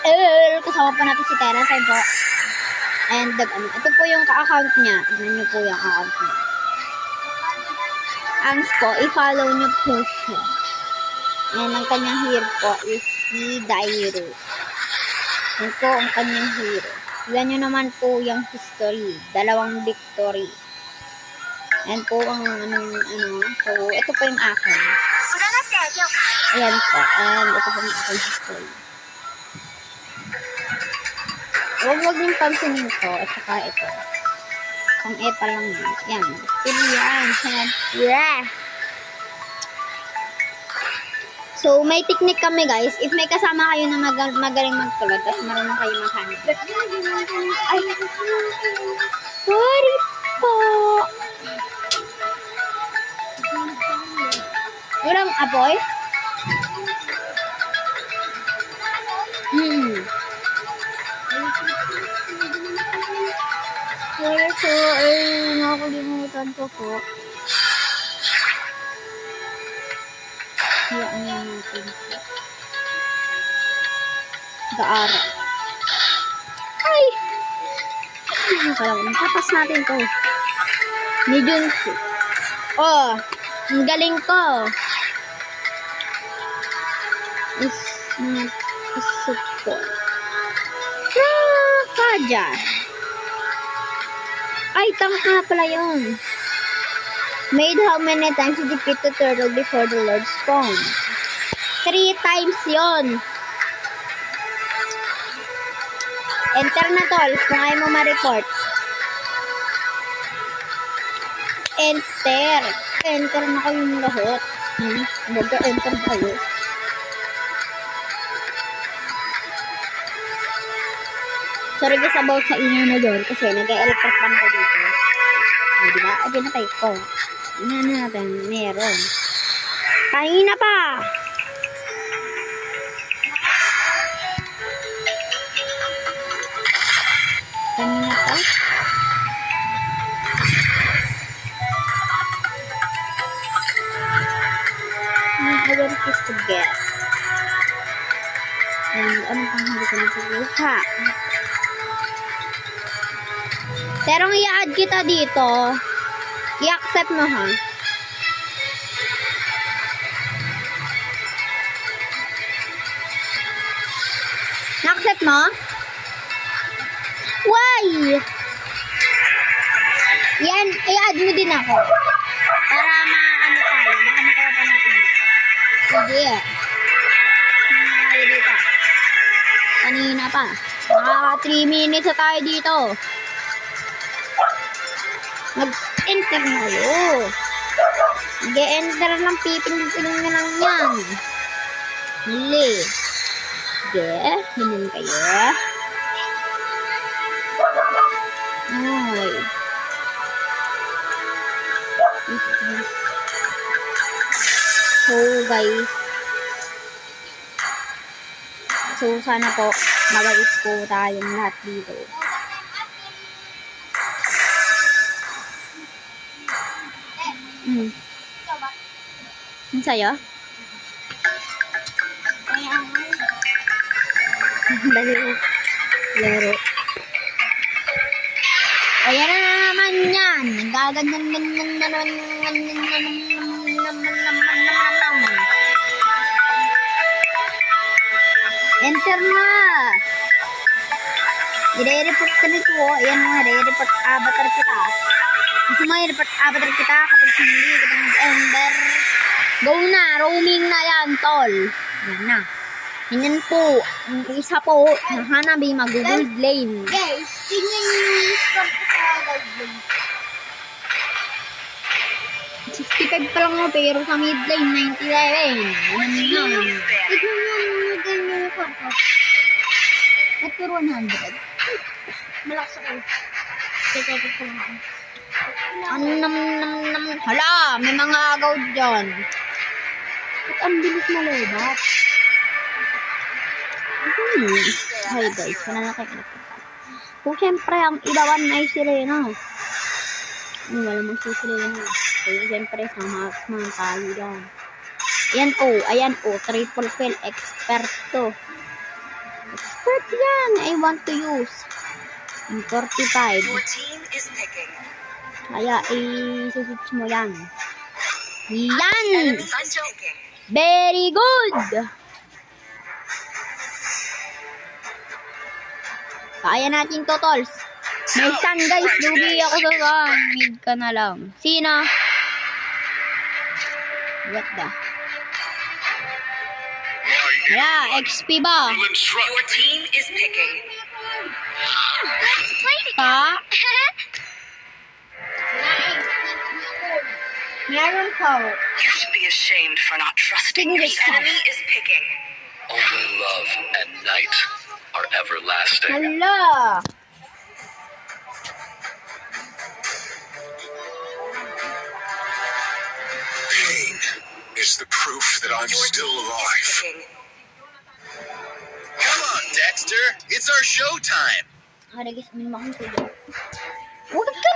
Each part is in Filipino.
Eh, kasama pa natin si Tera sa po. And, ano, ito po yung ka-account niya. Tignan niyo po yung account niya. Ang po, i-follow niyo po siya. Yan, ang kanyang hero po is si Dairo. Yan po ang kanyang hero. Tignan niyo naman po yung history. Dalawang victory. Yan po ang anong, ano. So, ito po yung akin. Ayan po. And ito po yung aking history. Huwag huwag niyong pansinin to at saka ito. Kung e pa lang yan. Yan. Pili yan. Yeah. So, may technique kami guys. If may kasama kayo na mag- magaling magtulad, tapos marunong kayo maghanap. Ay, sorry po. Walang apoy? Hmm. Po, ay nakakalimutan ko po. Hayaan niyo natin po. Gaara. Ay! Nakalaman. Tapas natin to. Ni Junsu. Oh, ang galing ko. Is, mm, is support. Kaja. Ay, tangka pala yun. Made how many times to defeat the turtle before the Lord spawn? Three times yon. Enter na tol, kung ayaw mo ma-report. Enter. Enter na kayong lahat. Hmm? Mag-enter kayo. Sorry guys about sa inyo na yun kasi nag-electric pan ko dito. O, di ba? Ay, pinatay ko. Ano natin? Meron. Kanina pa! Kanina pa? Ang other is to get. And ano pang hindi ko nakukuha? Pero ang i-add kita dito, i-accept mo ha. Na-accept mo? Why? Yan, i-add mo din ako. Para maano tayo, baka makaya pa natin. Sige. Tayo dito. Kanina pa. Nakaka 3 minutes na tayo dito. Mag-enter na kayo. Mag-enter lang, pipindin na lang yan. Hili. Sige, hinin kayo. Ay. So, guys. So, sana po, mabait po tayong lahat dito. Hmm. Ang saya? Laro. Laro. Ayan na naman yan. Gaganyan ganyan na naman. Enter na. I-report ka nito. Ayan nga, i-report avatar kita. Gusto mo i-report avatar kita kapag hindi ka mag-ender. Go na, roaming na yan, tol. Yan na. Yan po, isa po, na Hanabi mag-gold lane. Guys, tingnan yung score ko sa gold lane. 65 pa lang mo, pero sa mid lane, 97. Ano na? Tingnan niyo yung ganyan yung score ko. At pero 100. Malakas ako. Teka ko lang. Ano nam nam nam. Hala, may mga agaw dyan. At ang bilis na lobat. Hmm. Hi guys, wala na kayo Kung syempre, ang ibawan ay si Rena. Hmm, wala mong si Rena. So, syempre, sama mga tayo dyan. Ayan po, ayan po, triple kill, expert to. Expert yan. I want to use. Yung 45. Your team is picking. Kaya, i-switch mo yan. Yan! Picking. Very good! Kaya natin to, Tols. May sun, guys. Lugi ako sa sun. Mid ka na lang. Sino? What the? Yeah, XP ba? Your team is picking. Pa? Meron ko. You should be ashamed for not trusting. Fingers The enemy is picking. Only love and night are everlasting. Hala! Pain is the proof that I'm Your still alive. Come on, Dexter. It's our showtime. Hari guys, min makong tuyo. Huwag ka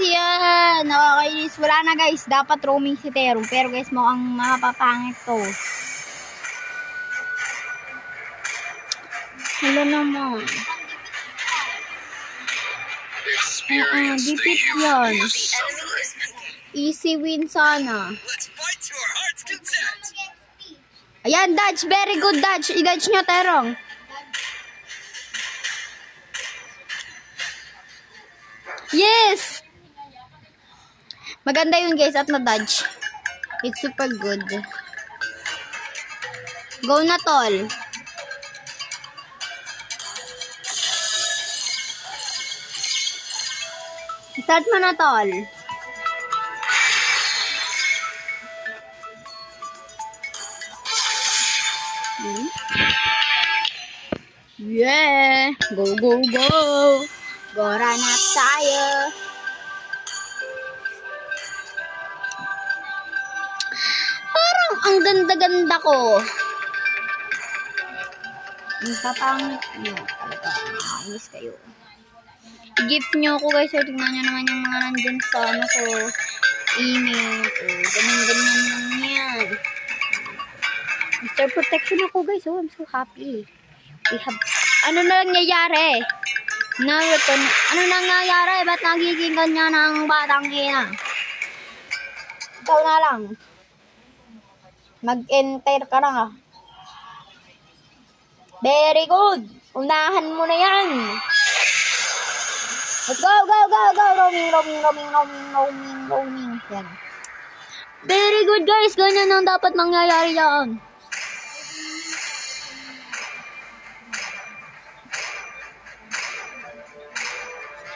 kasi yan, nakakainis. Wala na guys, dapat roaming si Tero. Pero guys, mukhang mapapangit to. Hala naman. The dipit picking. Easy win sana. Ayan, Dutch. Very good, Dutch. I-Dutch nyo, Terong. Yes! Maganda yun, guys, at na-dodge. It's super good. Go na, tol. Start mo na, tol. Hmm? Yeah! Go, go, go! Gora na tayo! Ang ganda-ganda ko. Ang papangit nyo. Talaga, nakakainis kayo. I-gift nyo ako guys. So, tingnan nyo naman yung mga nandyan sa ano ko. Email. O, ganyan-ganyan lang yan. Mr. Protection ako guys. Oh, I'm so happy. We have... Ano na nangyayari? Naruto, ano nangyayari? Ba't nagiging ganyan ang batang ina? Ikaw na lang. Mag-enter ka na. Very good. Unahan mo na yan. Let's go, go, go, go. Roaming, roaming, roaming, roaming, roaming, roaming. Yan. Very good guys. Ganyan ang dapat mangyayari yan.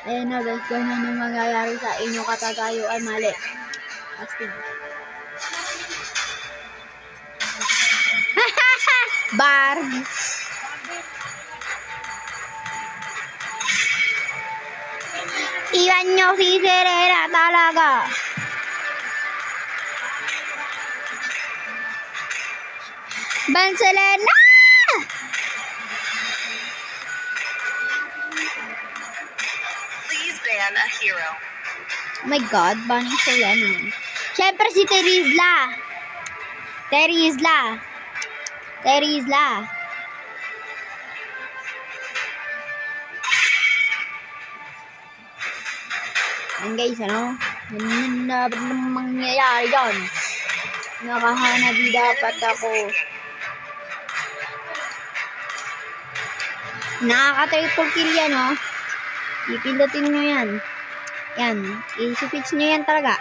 Ayun na guys, ganyan yung mangyayari sa inyo ay mali. Astig. Barbie. Iwan nyo si Serena talaga. Banselena! Please ban a hero. Oh my God, banning Selena. Siyempre si Terizla. Terizla. Terizla. Yan guys, ano? Ano na ba mangyayari dyan? Nakahanabi dapat ako. Nakaka-triple kill yan, oh. Ipindutin nyo yan. Yan. I-switch nyo yan talaga.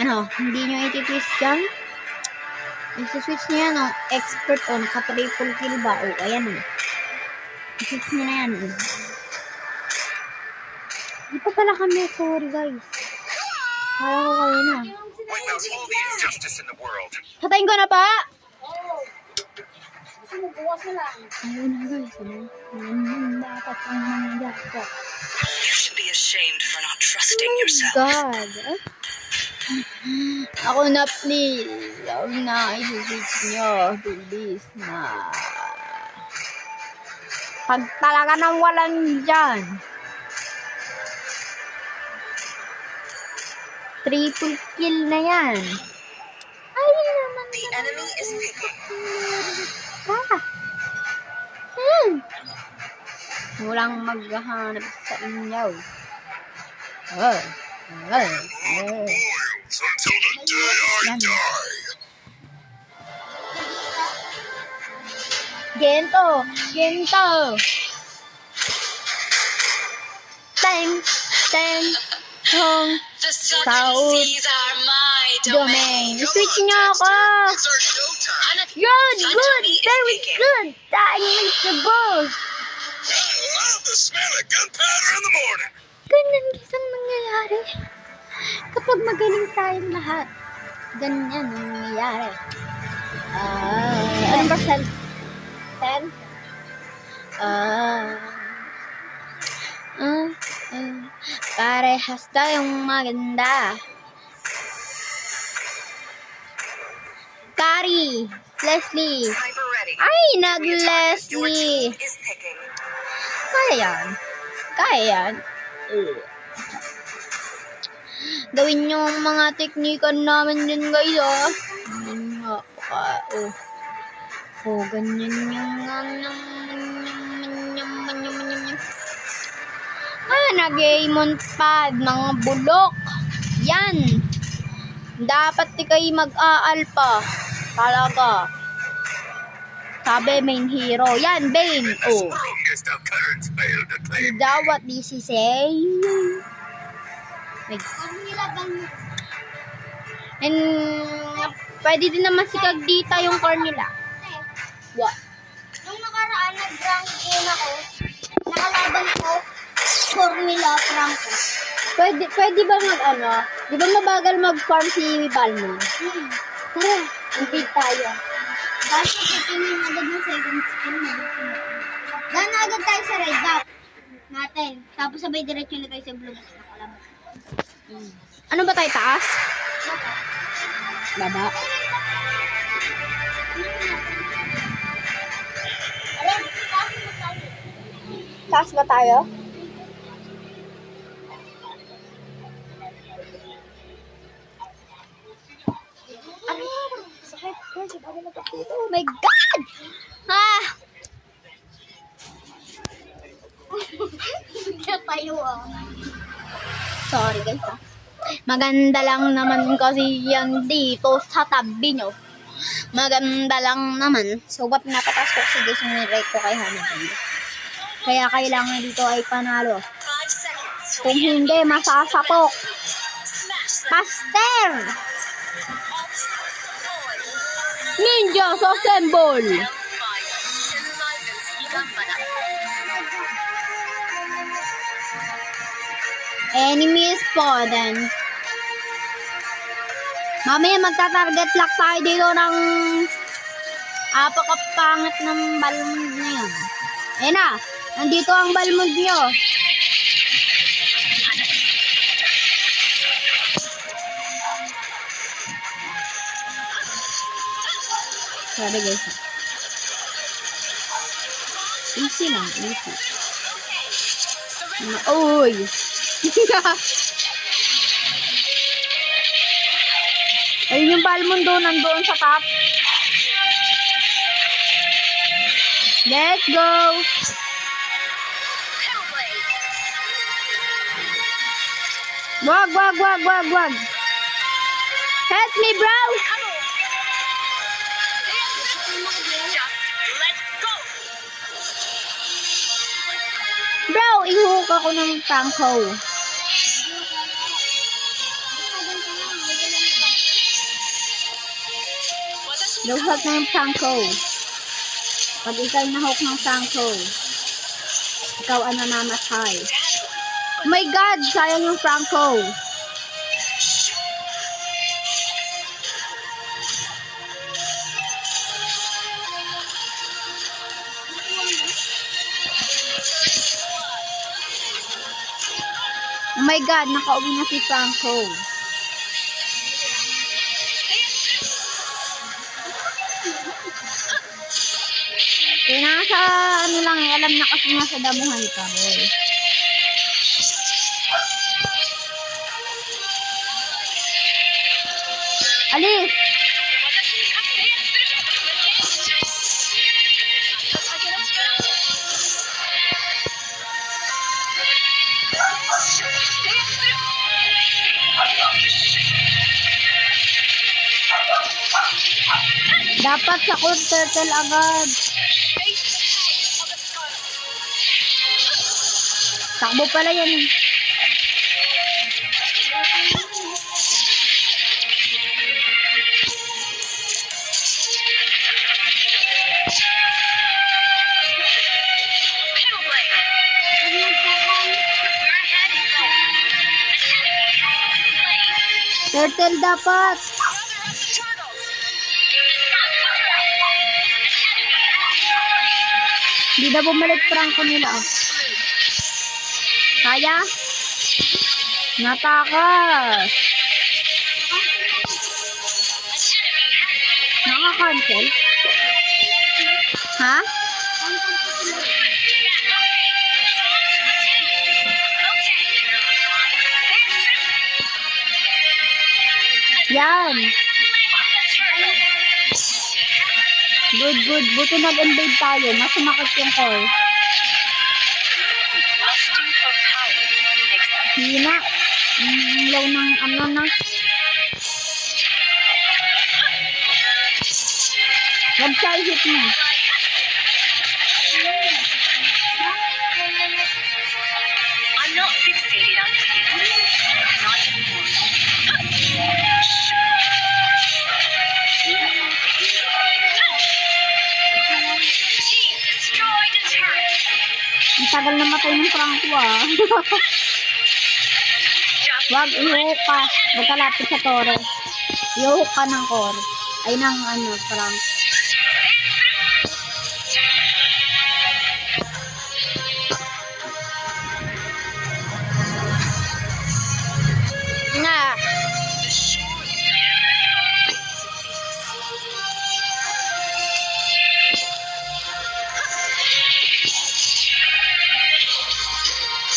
Ano, hindi nyo iti-twist yan? I-switch nyo yan, oh. Expert on, ka-triple kill ba? O, ayan, oh. I-switch nyo na yan, oh. Di pa pala kami, sorry guys. Kala ko kayo na. Patayin ko na pa! Sumubuwas na lang. Ayun na guys? Yan dapat ang mangyayari. You should be ashamed for not trusting yourself. God. Ako na please. Ako na i-switch nyo. Please na. Pag talaga nang walang dyan. Triple kill na yan. Ay, naman. The enemy is picking. Ah. Hmm. Walang maghahanap sa inyo. Oh. Oh. Oh. I die. Gento! Gento! Teng! Teng! Hong! South Domain! Switch niyo ako! Yun! Good! Very good! Tayo the boss! I love the smell of gunpowder in the morning. Ganyan isang nangyayari. Kapag magaling tayong lahat, ganyan ang nangyayari. Ah, ano ba sen? Sen? Ah, ah, ah, parehas tayong maganda. Kari, Leslie, ay, nag-Leslie. Kaya yan. Kaya yan. Ugh. Gawin yung mga teknikan namin yun guys, oh. Ganyan nga. Baka, oh. Oh, ganyan yung. Ah, nag-aimon pad, mga bulok. Yan. Dapat di kayo mag-aalpa. Talaga. Sabi main hero. Yan, Bane. Oh. Of currents failed Like, and pwede din naman si Kagdita yung core nila. What? Nung nakaraan, nag-rank game ako. Nakalaban ko, Formula Franco. Pwede, pwede ba mag ano? Di ba mabagal mag-farm si Balmon? Hmm. Tara, invade tayo. Kasi titingin agad ng second skin. Gana agad tayo sa red dot natin. Tapos sabay diretso na tayo sa blue Ano ba tayo taas? Baba. Taas ba tayo? Aray, sakit. Guys, bago na dito. Oh my God! Sorry guys ah. Maganda lang naman kasi yan dito sa tabi nyo. Maganda lang naman. So, ba't napatas ko si guys yung ko kay Hanabi. Kaya kailangan dito ay panalo. Kung hindi, masasapok. Master! Ultimates deployed. Ninja assemble! Gigambada. Enemy spotted. Mamaya magta-target lock tayo dito ng apakapangit ng balmond na yun. Ayun na, nandito ang balmond nyo. Sorry guys. Easy lang, easy. Uy! Ayun yung Balmond doon, nandoon sa top. Let's go! Wag, wag, wag, wag, wag. Help me, bro! Bro, ihook ako ng tangko. Luhot na yung tangko. Pag ikaw nahook ng tangko, ikaw ang namamatay. Oh my God! Sayang yung Franco. Oh my God! Nakauwi na si Franco. Nasa ano lang eh. Alam na kasi nasa damuhan ka. Boy. Alis! Dapat sa court turtle agad. Takbo pala yan eh. Turtle dapat. Hindi na bumalik prangko nila. ah. Kaya? Natakas. Naka-cancel? Ha? Yan. Good, good. Buti nag-invade tayo. Mas sumakit yung core. Hina. Mm, low ng ano na. Wag siya hit mo. I'm not fixated on fear. Not anymore. Team destroyed a turret. Ang tagal na matay ng Franco ah. Wag, ihuk ka. Huwag ka lapit sa tore. Ihuk ka ng core. Ay, ng ano, Frank. Na.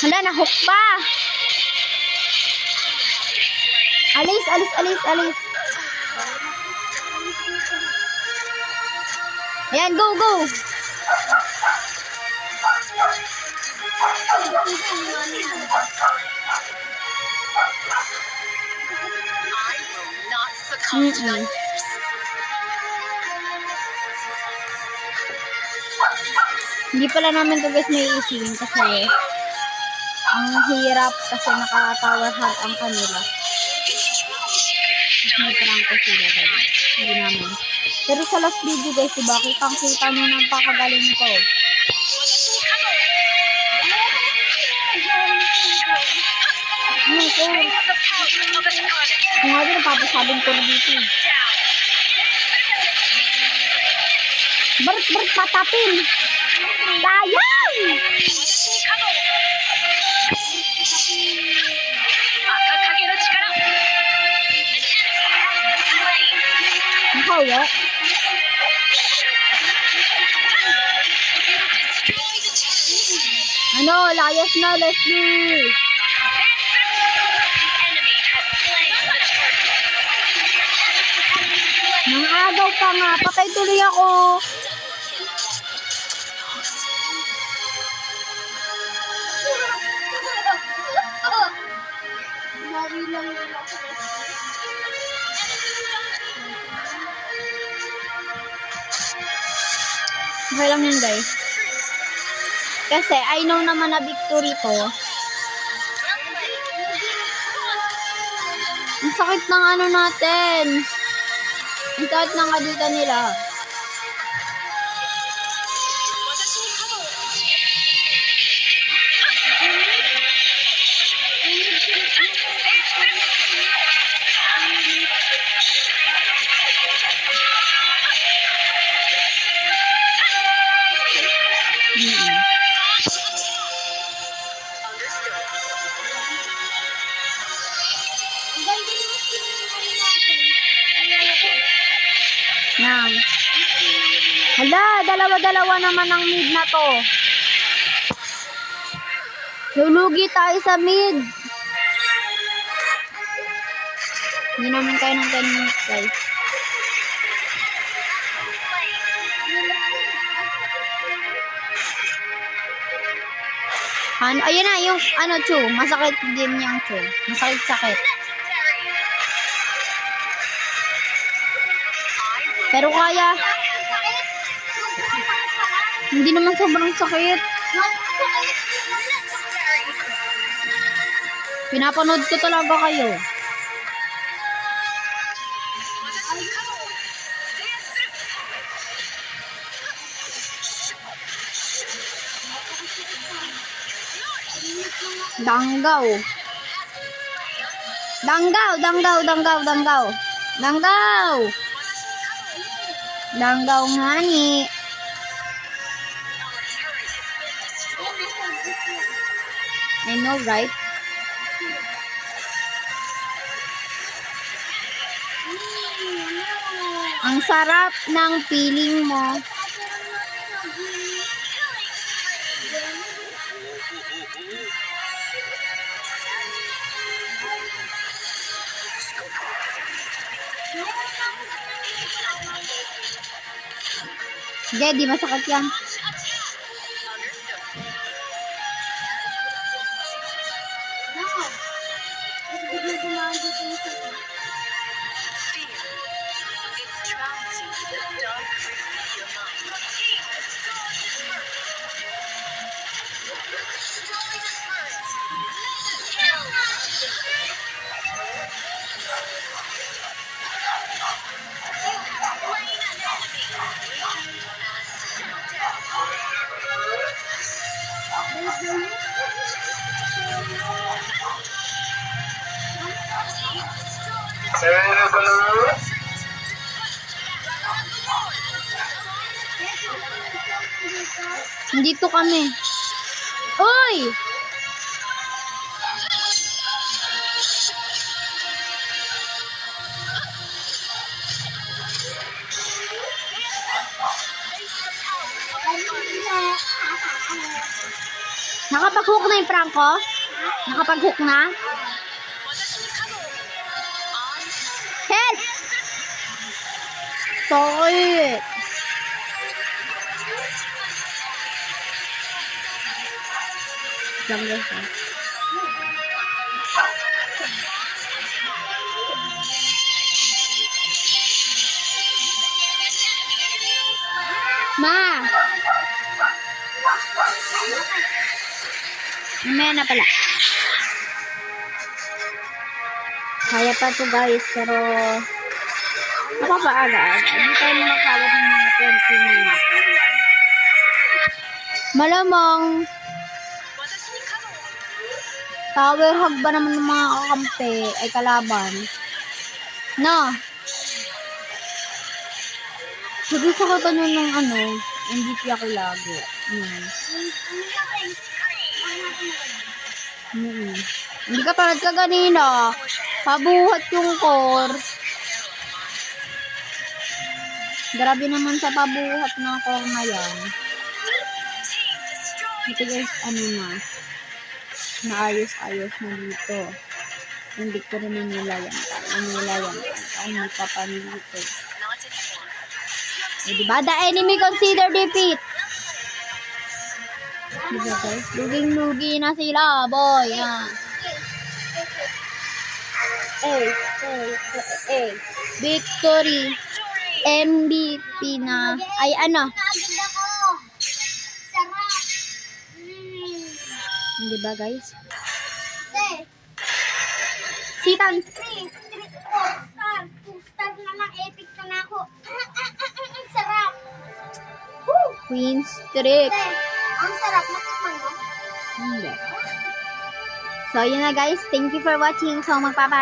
Hala, nahook pa. Alis, alis, alis. Ayan, go, go. Wares. Hindi pala namin to guys may isin kasi ang hirap kasi nakaka-tower hug ang kanila. May prangko sila guys. Hindi namin. Pero sa last video guys, diba, kitang kita nyo ng pakagaling ko. Ano ko? Kung nga napapasabing ko dito. eh. Barit, barit, patapin! Sayang! Ano, layas na, Leslie! Nang agaw pa nga, patay tuloy ako. Okay lang yun, guys. Kasi, I know naman na victory ko. Ang sakit ng ano natin. Ang sakit ng kadita nila. Dalawa-dalawa naman ang mid na to. Lulugi tayo sa mid. Hindi naman kayo ng 10 minutes, guys. Ano, ayun na, yung ano, Chu. Masakit din yung Chu. Masakit-sakit. Pero kaya, hindi naman sobrang sakit. Pinapanood ko talaga kayo. Danggaw. Danggaw, danggaw, danggaw, danggaw. Danggaw. Danggaw nga I know, right? Ang sarap ng feeling mo. Hindi, di masakit yan. Kasi bigla dumaan dito yung sakit. Fear. It drowns you in the dark river of your mind. Dito kami. Uy! Nakapag-hook na yung prank ko? Nakapag-hook na? Sorry! Lang guys, ah. Ma! Mamaya na pala. Kaya pa to guys, pero napapaaga-aga. Hindi tayo makakawat ng mga 20 minutes. Malamang Tower hug ba naman ng mga kakampi ay kalaban? No. Gusto ko pa nun ng ano, MVP ako lagi. Mm. Hindi ka tulad ka ganina. Pabuhat yung core. Grabe naman sa pabuhat na na yan. Ito guys, ano na naayos-ayos na dito. Hindi ko rin nanila yan. Nanila yan. Ay, hindi pa pa dito. Eh, diba? The enemy consider defeat. Diba guys? Luging-lugi na sila, boy. Ah. Eh, eh, eh, eh. Victory. MVP na. Ay, ano? Mm. Diba guys? Sitan. 3, 3, 4 star. 2 star na lang. Epic ka na ako. Sarap. Woo! Queen. Te, ang sarap. Matikman mo. Hindi. So, yun na guys. Thank you for watching. So, magpapa,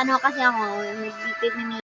ano kasi ako, nag-repeat ni